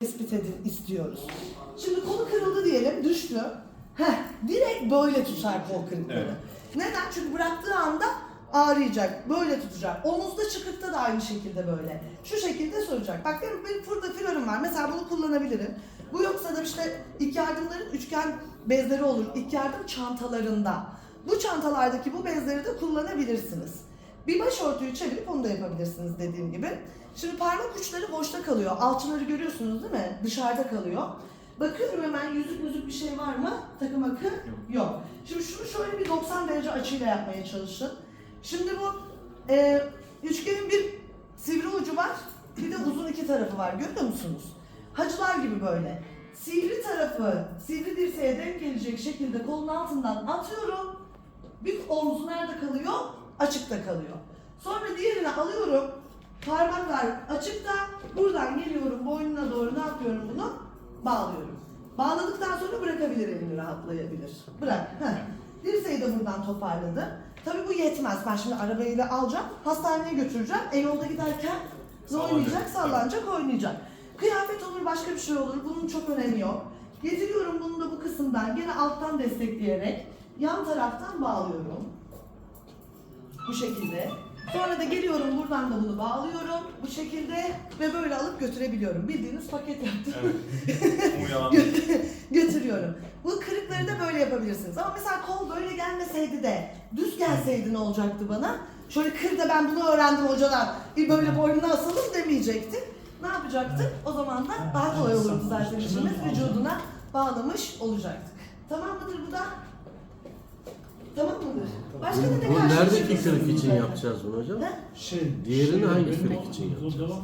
tespit edin istiyoruz. Şimdi kolu kırıldı diyelim, düştü. Heh, direkt böyle tutar kol kırıkları. Evet. Neden? Çünkü bıraktığı anda ağrıyacak, böyle tutacak. Omuzda çıkıkta da aynı şekilde böyle. Şu şekilde soracak. Bak benim, benim burada florüm var. Mesela bunu kullanabilirim. Bu yoksa da işte ilk yardımların üçgen bezleri olur. İlk yardım çantalarında. Bu çantalardaki bu bezleri de kullanabilirsiniz. Bir başörtüyü çevirip onu da yapabilirsiniz dediğim gibi. Şimdi parmak uçları boşta kalıyor. Alçıları görüyorsunuz değil mi? Dışarıda kalıyor. Bakıyorum hemen yüzük müzük bir şey var mı? Takım akı? Yok. Şimdi şunu şöyle bir 90 derece açıyla yapmaya çalışın. Şimdi bu e, üçgenin bir sivri ucu var, bir de uzun iki tarafı var. Görüyor musunuz? Hacılar gibi böyle. Sivri tarafı, sivri dirseğe denk gelecek şekilde kolun altından atıyorum. Bir omzu nerede kalıyor? Açıkta kalıyor. Sonra diğerini alıyorum. Parmaklar açıkta. Buradan geliyorum boynuna doğru ne yapıyorum bunu? Bağlıyorum. Bağladıktan sonra bırakabilir elini rahatlayabilir. Bırak. Heh. Dirseği de buradan toparladı. Tabii bu yetmez. Ben şimdi arabayla alacağım. Hastaneye götüreceğim. E yolda giderken oynayacak? Sallanacak, oynayacak. Kıyafet olur, başka bir şey olur. Bunun çok önemi yok. Getiriyorum bunu da bu kısımdan. Gene alttan destekleyerek yan taraftan bağlıyorum. Bu şekilde. Sonra da geliyorum buradan da bunu bağlıyorum. Bu şekilde ve böyle alıp götürebiliyorum. Bildiğiniz paket yaptım. Evet. Götürüyorum. Bu kırıkları da böyle yapabilirsiniz. Ama mesela kol böyle gelmeseydi de düz gelseydi ne olacaktı bana? Şöyle kır da ben bunu öğrendim hocadan. Bir böyle boynuna asalım demeyecektik. Ne yapacaktık? O zaman da daha kolay olurdu zaten işimiz. Vücuduna bağlamış olacaktık. Tamam mıdır bu da? Başka da Bu neredeki karşılaşıyorsunuz kırık için zaten? yapacağız bunu hocam? Ne? Şey, Diğerini şey, hangi kürek için yapacağız? Devam